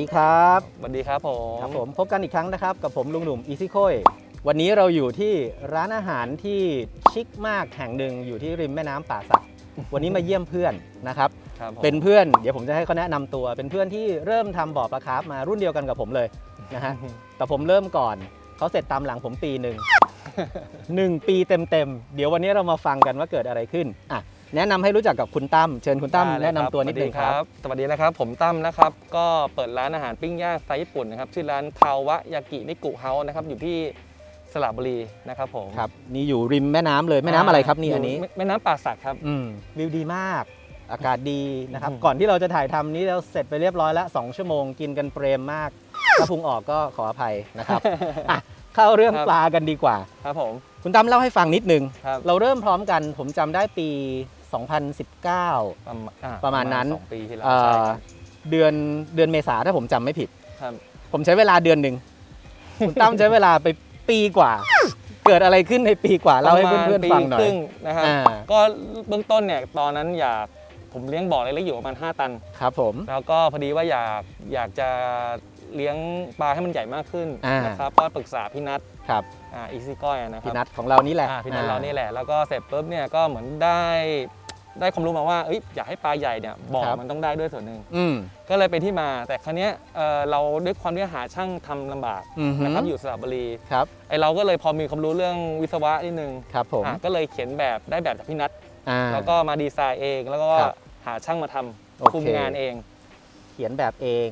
ดีครับสวัสดีครับผมครับผมพบกันอีกครั้งนะครับ กับผมลุงหนุ่มอีซี่โคยวันนี้เราอยู่ที่ร้านอาหารที่ชิคมากแห่งหนึ่งอยู่ที่ริมแม่น้ำป่าสักวันนี้มาเยี่ยมเพื่อนนะครับครับผมเป็นเพื่อนเดี๋ยวผมจะให้เขาแนะนำตัว เป็นเพื่อนที่เริ่มทำบ่อปลาคาร์ฟมารุ่นเดียวกันกับผมเลยนะฮะแต่ผมเริ่มก่อนเขาเสร็จตามหลังผมปีหนึ่งหนึ่งปีเต็มๆเดี๋ยววันนี้เรามาฟังกันว่าเกิดอะไรขึ้นอะ แนะนำให้รู้จักกับคุณตั้มเชิญคุณตั้มได้เลยแนะนำตัวนิดนึงครับ สวัสดีนะครับ ผมตั้มนะครับ ก็เปิดร้านอาหารปิ้งย่างสไตล์ญี่ปุ่นนะครับชื่อร้านคาวะยากินิกุเฮาส์นะครับอยู่ที่สระบุรีนะครับผมครับนี่อยู่ริมแม่น้ำเลยแม่น้ำอะไรครับนี่ยู่อันนี้แม่แม่น้ำป่าสักครับ อืมวิวดีมาก อากาศดีนะครับ อืม ก่อนที่เราจะถ่ายทำนี้เราเสร็จไปเรียบร้อยแล้ว2ชั่วโมงกินกันเปรมมาก ถ้าพุงออกก็ขออภัยนะครับอะเข้าเรื่องปลากันดีกว่า ครับผม คุณตั้มเล่าให้ฟังนิดนึง ครับ เราเริ่มพร้อมกัน ผมจำได้ปี 2019 ประมาณอ่ประมาณนั้น สองปีที่แล้วเอ่อใช่ครับเดือนเดือนเมษาถ้าผมจำไม่ผิด ครับ ผมใช้เวลาเดือนหนึ่ง คุณตั้มใช้เวลาไปปีกว่า เกิดอะไรขึ้นในปีกว่าเล่าให้เพื่อนๆฟังหน่อยประมาณปีครึ่งนะครับอ่า ก็เบื้องต้นเนี่ยตอนนั้นอยากผมเลี้ยงบ่อเล็กๆอยู่ประมาณ 5 ตัน ครับผม แล้วก็พอดีว่าอยากอยากจะเลี้ยงปลาให้มันใหญ่มากขึ้นอ่าน นะครับก็ปรึกษาพี่นัทครับอ่าอีซี่ก้อยนะครัพี่นัทของเรานี่แหละ อ่าพี่นัทอ่เรานี่แหละแล้วก็เสร็จปุ๊บเนี่ยก็เหมือนได้ ได้ความรู้มาว่าเอ้ยอยากให้ปลาใหญ่เนี่ยบ่อครับ มันต้องได้ด้วยส่วนหนึ่งอืม ก็เลยเป็นที่มา แต่ครั้นี้ยเอ่อเราด้วยความที่หาช่างทำลำบากอือหือนะครับอยู่สระบุรีครับ ไอเราก็เลยพอมีความรู้เรื่องวิศวะนิดนึงครับผมอะก็เลยเขียนแบบได้แบบจากพี่นัทอ่า แล้วก็มาดีไซน์เอง แล้วก็ครับหาช่างมาทโอำเค คุมงานเอง เขียนแบบเอง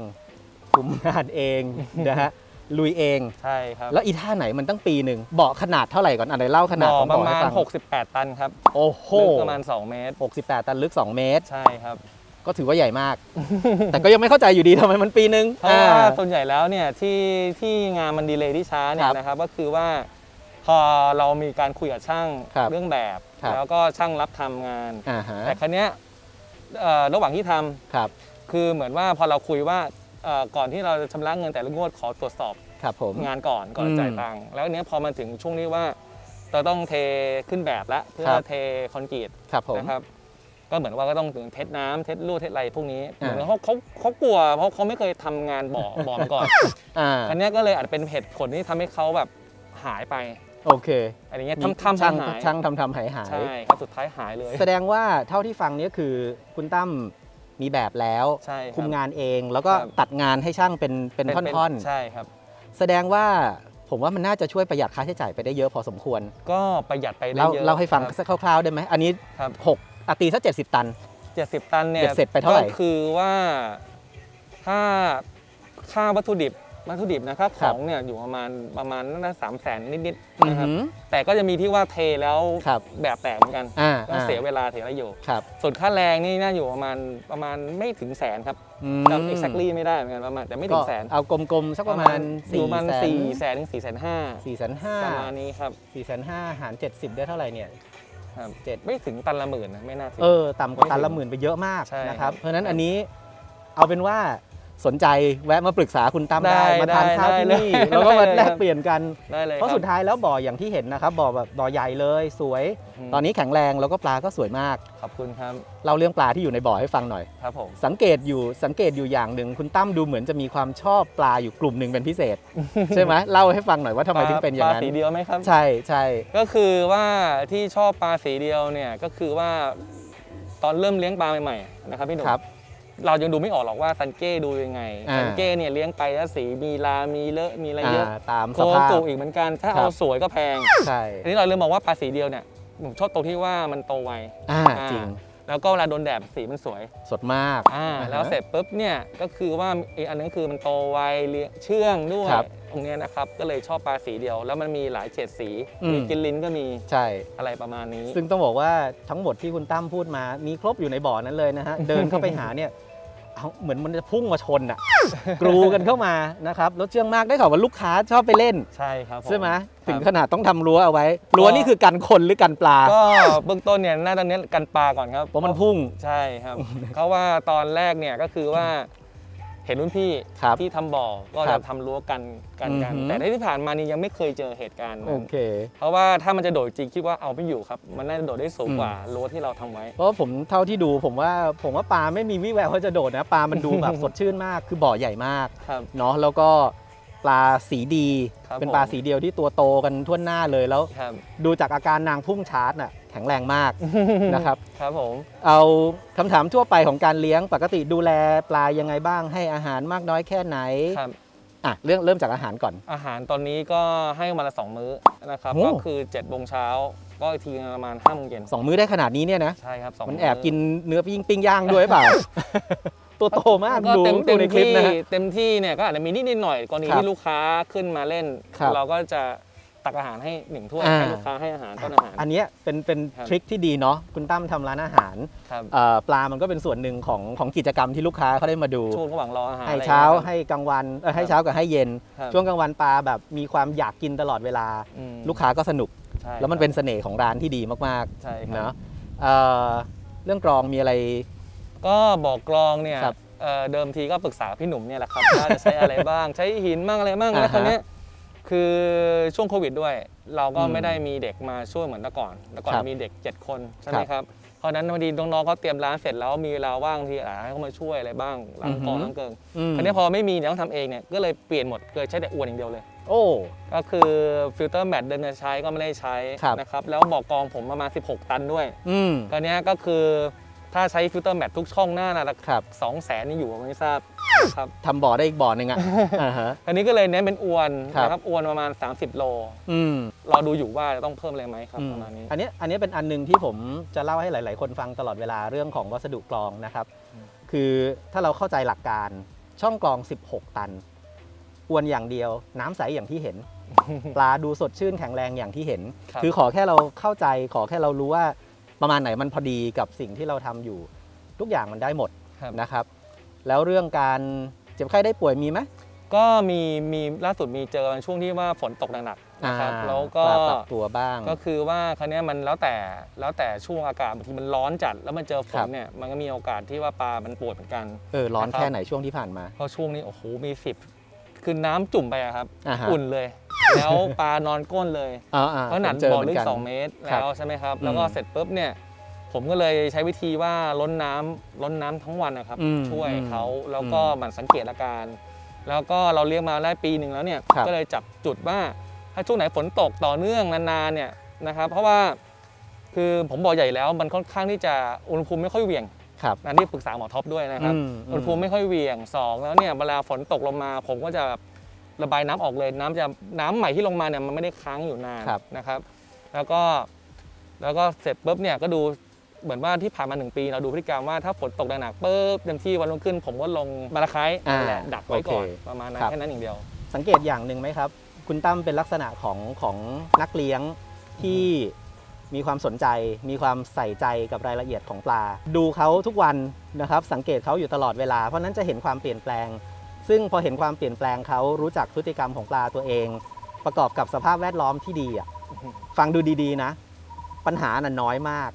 คุมงานเองนะฮะ ลุยเอง ใช่ครับแล้วอีท่าไหนมันตั้งปีหนึ่งเบาะขนาดเท่าไหร่ก่อนอันไหนเล่าขนาดบ่อของปเบาะระให้มาณ ฟัง68 ตันครับโอ้โหลึกประมาณ 2 เมตร 68 ตันลึก 2 เมตร ใช่ครับ ก็ถือว่าใหญ่มาก แต่ก็ยังไม่เข้าใจอยู่ดีทำไมมันปีหนึ่งเพราะว่าอ่า ส่วนใหญ่แล้วเนี่ยที่ที่งานมันดีเลย์ที่ช้าเนี่คยรับนะครับ ก็คือว่า พอเรามีการคุยกับช่างครับเรื่องแบบ ครับ แล้วก็ช่างรับทำงาน อ่าฮะแต่ครั้นี้ยเอ่อระหว่างที่ทำครับ คือเหมือนว่าพอเราคุยว่าเอ่อก่อนที่เราจะชำระเงินแต่ละงวดขอตรวจสอบ ครับผม งานก่อนก่อนอืมจ่ายตังค์แล้วอันเนี้ยพอมาถึงช่วงนี้ว่า เราต้องเทขึ้นแบบแล้วเพื่อครับ เทคอนกรีตครับผม นะครับ ก็เหมือนว่าก็ต้องถึงเทสน้ำเทสลู่เทสอะไรพวกนี้เหอ่า มือนเขาเขาเขากลัวเพราะเขาไม่เคยทำงานบ่อ บ่อมาก่อนอ่าอันเนี้ยก็เลยอาจจะเป็นเหตุผลที่ทำให้เขาแบบหายไปโอเคอะไรเงี้ยมีทำทำช่างหายช่างทำทำหายหายใช่ครับสุดท้ายหายเลยแสดงว่าเท่าที่ฟังเนี้คือคุณตั้มมีแบบแล้ว ใช่รับ คุมงานเองแล้วก็ครับ ตัดงานให้ช่างเป็นเป็นท่อนใช่ครับๆ แสดงว่าผมว่ามันน่าจะช่วยประหยัดค่าใช้จ่ายไปได้เยอะพอสมควร ก็ประหยัดไปได้เล่าเยอะเล่าให้ฟังครับสักคร่าวๆได้ไหมอันนี้ครับ6อาตีสักเจ็ดสิบตัน70ตันเนี่ยเบ็ดเสร็จไปเท่าไหร่ ก็คือว่าถ้าค่าวัตถุดิบวัตถุดิบนะครับคขรับ องเนี่ยอยู่ประมาณประมาณน่าสามแสนนิดอืๆอนะครับหือ แต่ก็จะมีที่ว่าเทแล้วครับ แบบแตกเหมือนกันอ่าก็เสียเวลาเสียอะไรอยู่ครับ ส่วนค่าแรงนี่น่าอยู่ประมาณประมาณไม่ถึงแสนครับอืม จำ exactly ไม่ได้เหมือนกันประมาณแต่ไม่ถึก็งแสนเอากลมๆ สักประมาณอยู่สี่ประมาณแสนสี่แสนถึงสี่แสนห้าสี่แสนห้าประมาณนี้ครับสี่แสนห้าหารเจ็ดสิบได้เท่าไหร่เนี่ยครับเจ็ดไม่ถึงตันละหมื่นนะไม่น่าถึงเออ ต่ำกว่าตันละหมื่นไปเยอะมากใช่นะครับครับ เพราะฉะนั้นอันนี้เอาเป็นว่า สนใจแวะมาปรึกษาคุณตั้มได้ได้มาทานข้าวได้ที่ได้นี่เลยแล้วก็มาได้เลยแลกครับเปลี่ยนกัน ได้เลยเพราะคบสุดท้ายแล้วบ่ออย่างที่เห็นนะครับบ่อแบบบ่อใหญ่เลยสวยมตอนนี้แข็งแรงแล้วก็ปลาก็สวยมากขอบคุณครับเล่าเรื่องปลาที่อยู่ในบ่อให้ฟังหน่อย ครับผม สังเกตอยู่สังเกตอยู่อย่างหนึ่งคุณตั้มดูเหมือนจะมีความชอบปลาอยู่กลุ่มหนึ่งเป็นพิเศษ ใช่ไหมเล่าให้ฟังหน่อยว่าทำไมถึงเป็นอย่างปนั้ลานสีเดียวไหมครับ ใช่ใช่ก็คือว่าที่ชอบปลาสีเดียวเนี่ยก็คือว่าตอนเริ่มเลี้ยงปลาใหม่ๆนะครับพี่หนุ่มครับ เรายังดูไม่ออกหรอกว่าซันเก้ดูยังไงอ่าซันเก้เนี่ยเลี้ยงไปแล้วสีมีลามีเลอะมีอะไรอ่าเยอะตามโคสภาพ กุอีกเหมือนกัน ถ้าครับ เอาสวยก็แพงใช่ทีนี้เราเลยมองว่าปลาสีเดียวเนี่ยผมชอบตรงที่ว่ามันโตไว อ่าอ่า จริงแล้วก็เวลาโดนแดดสีมันสวยสดมากอ่าอ่าฮะแล้วเสร็จปุ๊บเนี่ยก็คือว่าอีกอันนึงคือมันโตไวเลี้ยงเชื่องด้วยครับตรงเนี้ยนะครับก็เลยชอบปลาสีเดียว แล้วมันมีหลายเฉดสีอืมมีกินลิ้นก็มีใช่ อะไรประมาณนี้ ซึ่งต้องบอกว่าทั้งหมดที่คุณตั้มพูดมามีครบอยู่ในบ่อนั้นเลยนะฮะ เดินเข้าไปหาเนี่ย เอาเหมือนมันจะพุ่งมาชนอะกรูกันเข้ามานะครับรถเชื่องมากได้ข่าวว่าลูกค้าชอบไปเล่น ใช่ครับผใช่ไหมครับถึงขนาดต้องทำรั้วเอาไว้ รั้วนี่คือกันคนหรือกันปลา ก็เบื้องต้นเนี่ยน่าจะเน้นกันปลาก่อนครับเพราะมันพุ่ง ใช่ครับ เพราะว่าตอนแรกเนี่ยก็คือว่า เห็นรุ่นพี่ครับที่ทำบ่อก็ครัจะบทำรั้วกันกันกัน อือหือ แต่ที่ผ่านมานี่ยังไม่เคยเจอเหตุการณ์โอนั้นเค เพราะว่าถ้ามันจะโดดจริงคิดว่าเอาไม่อยู่ครับ มันน่าจะโดดได้สูงอืมกว่ารั้วที่เราทำไว้ เพราะผมเท่าที่ดูผมว่าผมว่าปลาไม่มีวิแววว่าจะโดดนะปลามันดูแบบ สดชื่นมากคือบ่อใหญ่มากครับ เนาะแล้วก็ ปลาสีดี ครับเป็นปลาผม สีเดียวที่ตัวโตกันทั่วหน้าเลยแล้ว ครับ ดูจากอาการนางพุ่งชาร์จน่ะแข็งแรงมาก นะครับ ครับผม เอาคำถามทั่วไปของการเลี้ยงปกติดูแลปลายังไงบ้างให้อาหารมากน้อยแค่ไหนครับ อะเรื่องเริ่มจากอาหารก่อน อาหารตอนนี้ก็ให้วันละสองมื้อนะครับ โอ้ ก็คือ7จ็ดโมงเช้า ก็อีกทีประมาณ5้าโมงเย็นสองมื้อได้ขนาดนี้เนี่ยนะ ใช่ครับสองมันแอบกินเนื้อปิ้งปิ้งย่างด้วยเปล่า ตัวโตมากก็ดูเต็มดูเต็มในคลิปที่นะฮะ เต็มที่เนี่ยก็อาจจะมีนิดนิดหน่อยกรณีครับที่ลูกค้าขึ้นมาเล่น ครับเราก็จะตักอาหารให้หนึ่งถ้วยอ่า ให้ลูกค้าให้อาหารต้นอาหาร อันเนี้ยเป็นเป็นครับ ทริคที่ดีเนาะคุณตั้มทำร้านอาหารครับเอ่อปลามันก็เป็นส่วนหนึ่งของของกิจกรรมที่ลูกค้าเขาได้มาดู ช่วงระหว่างรออาหารให้อะไรเช้าอย่งงี้ย ให้กลางวันเอ่อให้เช้ากับให้เย็น ครับช่วงกลางวันปลาแบบมีความอยากกินตลอดเวลา อืมลูกค้าก็สนุก ใช่แล้วมันเป็นเสน่ห์ของร้านที่ดีมากใช่คๆรับเนาะเอ่อเรื่องกรองมีอะไร ก็บอกกลองเนี่ยครับเอ่อเดิมทีก็ปรึกษาพี่หนุ่มเนี่ยแหละครับ ว่าจะใช้อะไรบ้าง ใช้หินบ้างอะไรบ้างอ่าฮะแล้วคราวเนี้ยคือช่วงโควิดด้วย เราก็อืมไม่ได้มีเด็กมาช่วยเหมือนแต่ก่อนแต่ก่อนครับมีเด็ก 7 คนใช่ไหมครับเพราะฉะนั้นพอดีน้องๆเขาเตรียมร้านเสร็จแล้วมีเวลาว่างทีอะให้เขามาช่วยอะไรบ้างล้างกรองอือฮึ ล้างเกิงอืมคราวนี้พอไม่มีเนี่ยต้องทำเองเนี่ยก็เลยเปลี่ยนหมดเคยใช้แต่อวนอย่างเดียวเลย โอ้ ก็คือฟิลเตอร์แมทเดิมจะใช้ก็ไม่ได้ใช้ครับ นะครับแล้วบอกกรองผมประมาณ 16 ตันด้วย อืม ตอนนี้ยก็คือ ถ้าใช้ฟิลเตอร์แมททุกช่องหน้านะครับสองแสนนี่อยู่ไม่ทราบครับทำบ่อได้อีกบ่อหนึ่งอะอ่าฮะอันนี้ก็เลยเน้นเป็นอวนครับนะครับอวนประมาณ 30 โลอืมรอดูอยู่ว่าจะต้องเพิ่มอะไรไหมครับอืมประมาณนี้อันเนี้ยอันเนี้ยเป็นอันหนึงที่ผมจะเล่าให้หลาย ๆ คนฟังตลอดเวลาเรื่องของวัสดุกรองนะครับอืมคือถ้าเราเข้าใจหลักการช่องกรอง 16 ตันอวนอย่างเดียว น้ำใสอย่างที่เห็น ปลาดูสดชื่นแข็งแรงอย่างที่เห็นครับคือขอแค่เราเข้าใจขอแค่เรารู้ว่า ประมาณไหนมันพอดีกับสิ่งที่เราทำอยู่ ทุกอย่างมันได้หมดครับนะครับ แล้วเรื่องการเจ็บไข้ได้ป่วยมีไหมก็มีมีล่าสุดมีเจอช่วงที่ว่าฝนตกหนักๆนะครับอ่าแล้วก็ปลาปรับตัวบ้าง ก็คือว่าครั้นี้ยมันแล้วแต่แล้วแต่ช่วงอากาศบางทีมันร้อนจัดแล้วมันเจอฝครันบเนี่ยมันก็มีโอกาสที่ว่าปลามันป่วยเหมือนกันเออร้อนนะครับแค่ไหนช่วงที่ผ่านมาเพราะช่วงนี้โอ้โหมีสิบคือน้ำจุ่มไปอะครับอ่าฮะอุ่นเลย แล้วปลานอนก้นเลยอ่าอ่าเพราะหนักผมเจอบ่อเหมืลึอนกกันสองเมตรครับแล้วใช่ไหมครับอืมแล้วก็เสร็จปุ๊บเนี่ยผมก็เลยใช้วิธีว่าล้นน้ำล้นน้ำทั้งวันนะครับอืมช่วยอืมเขาแล้วก็อืมหมันสังเกตอาการ แล้วก็เราเลี้ยงมาได้ปีหนึ่งแล้วเนี่ยครับก็เลยจับจุดว่าถ้าช่วงไหนฝนตกต่อเนื่องนานๆเนี่ยนะครับเพราะว่าคือผมบอกใหญ่แล้วมันค่อนข้างที่จะอุณหภูมิไม่ค่อยเหวี่ยงครับอันนี้ปรึกษาหมอท็อปด้วยนะครับอืมอุณหภูมิไม่ค่อยเหวี่ยงสองแล้วเนี่ยเวลาฝนตกลงมา ผมก็จะ ระบายน้ำออกเลยน้ำจะน้ำใหม่ที่ลงมาเนี่ยมันไม่ได้ค้างอยู่นานครับนะครับ แล้วก็แล้วก็เสร็จปุ๊บเนี่ยก็ดูเหมือนว่าที่ผ่านมาหนึ่งปี เราดูพฤติกรรมว่าถ้าฝนตกหนักๆปุ๊บเต็มที่วันรุ่งขึ้น ผมก็ลงมาละไคร้อ่านั่นแหละดักไว้ก่อนโอเคประมาณนั้ครันบแค่นั้นอย่างเดียว สังเกตอย่างหนึ่งไหมครับ คุณตั้มเป็นลักษณะของของนักเลี้ยงที่มีความสนใจ มีความใส่ใจกับรายละเอียดของปลา ดูเขาทุกวันนะครับ สังเกตเขาอยู่ตลอดเวลา เพราะฉะนั้นจะเห็นความเปลี่ยนแปลง ซึ่งพอเห็นความเปลี่ยนแปลงเขารู้จักพฤติกรรมของปลาตัวเอง ประกอบกับสภาพแวดล้อมที่ดีอะฟังดูดีๆนะ ปัญหาน่ะน้อยมาก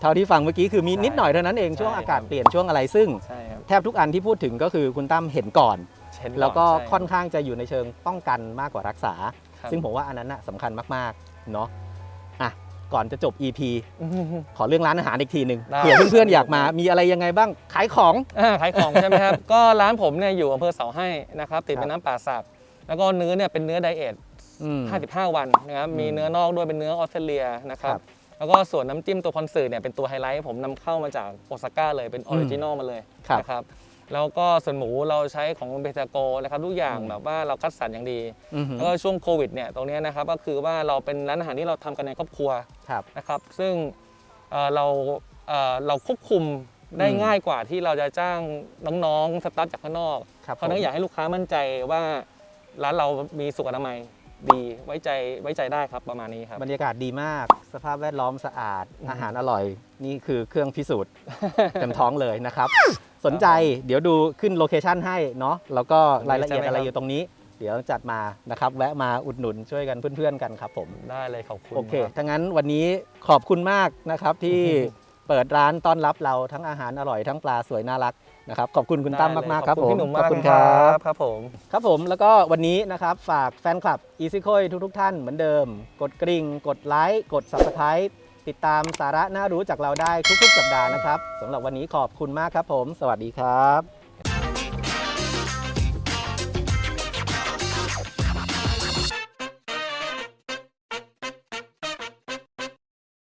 เท่าที่ฟังเมื่อกี้คือมีใช่นิดหน่อยเท่านั้นเองใช่ช่วงอากาศครับเปลี่ยนช่วงอะไรซึ่ง ใช่ครับ แทบทุกอันที่พูดถึงก็คือคุณตั้มเห็นก่อนเห็นอนแล้วก็ใช่ค่อนข้างจะอยู่ในเชิงป้องกันมากกว่ารักษา ครับ ซึ่งผมว่าอันนั้นน่ะสำคัญมากๆเนาะอะ ก่อนจะจบ EP อืมขอเรื่องร้านอาหารอีกทีหนึ่งได้ เผื่อเพื่อนๆอยากมามีอะไรยังไงบ้างขายของ อ่าขายของใช่ไหมครับ ก็ร้านผมเนี่ยอยู่อำเภอเสาให้นะครับติดครับแม่น้ำป่าสักแล้วก็เนื้อเนี่ยเป็นเนื้อไดเอท อืม 55 วันนะครับ มีอืมเนื้อนอกด้วยเป็นเนื้อออสเตรเลียนะครับครับแล้วก็ส่วนน้ำจิ้มตัวคอนเสิร์ตเนี่ยเป็นตัวไฮไลท์ผมนำเข้ามาจากโอซาก้าเลยเป็นออริจินอลมาเลยครับนะครับ แล้วก็ส่วนหมูเราใช้ของเบตาโกนะครับทุกอย่างอืมแบบว่าเราคัดสรรอย่างดีอือหือแล้วก็ช่วงโควิดเนี่ยตรงเนี้ยนะครับก็คือว่าเราเป็นร้านอาหารที่เราทำกันในครอบครัวครับนะครับ ซึ่งเอ่อเราเอ่อเราควบคุมได้อืมง่ายกว่าที่เราจะจ้างน้องๆสตาฟจากข้างนอกครับเพราะฉะนั้นผมอยากให้ลูกค้ามั่นใจว่าร้านเรามีสุขอนามัยดีไว้ใจไว้ใจได้ครับประมาณนี้ครับบรรยากาศดีมาก สภาพแวดล้อมสะอาดอาหารอร่อย นี่คือเครื่องพิสูจน์เต็มท้องเลยนะครับ สนใจเดี๋ยวดูขึ้นโลเคชันให้เนาะแล้วก็รายละเอียดอะไรอยู่ตรงนี้ เดี๋ยวจัดมานะครับแวะมาอุดหนุนช่วยกันเพื่อนๆกันครับผมได้เลยขอบคุณโอเคครับถ้างั้นวันนี้ขอบคุณมากนะครับที่เปิดร้านต้อนรับเราทั้งอาหารอร่อยทั้งปลาสวยน่ารักนะครับขอบคุณคุณตั้มมากๆครับขอบผคุณมพี่หนุ่มขมาอบกคุณนะคครัรับบครับผมครับผมแล้วก็วันนี้นะครับฝากแฟนคลับ Easy c o y ทุกๆท่านเหมือนเดิม กดกริ่ง กดไลค์กด Subscribe ติดตามสาระน่ารู้จากเราได้ทุกๆ สัปดาห์นะครับสำหรับวันนี้ขอบคุณมากครับผม สวัสดีครับ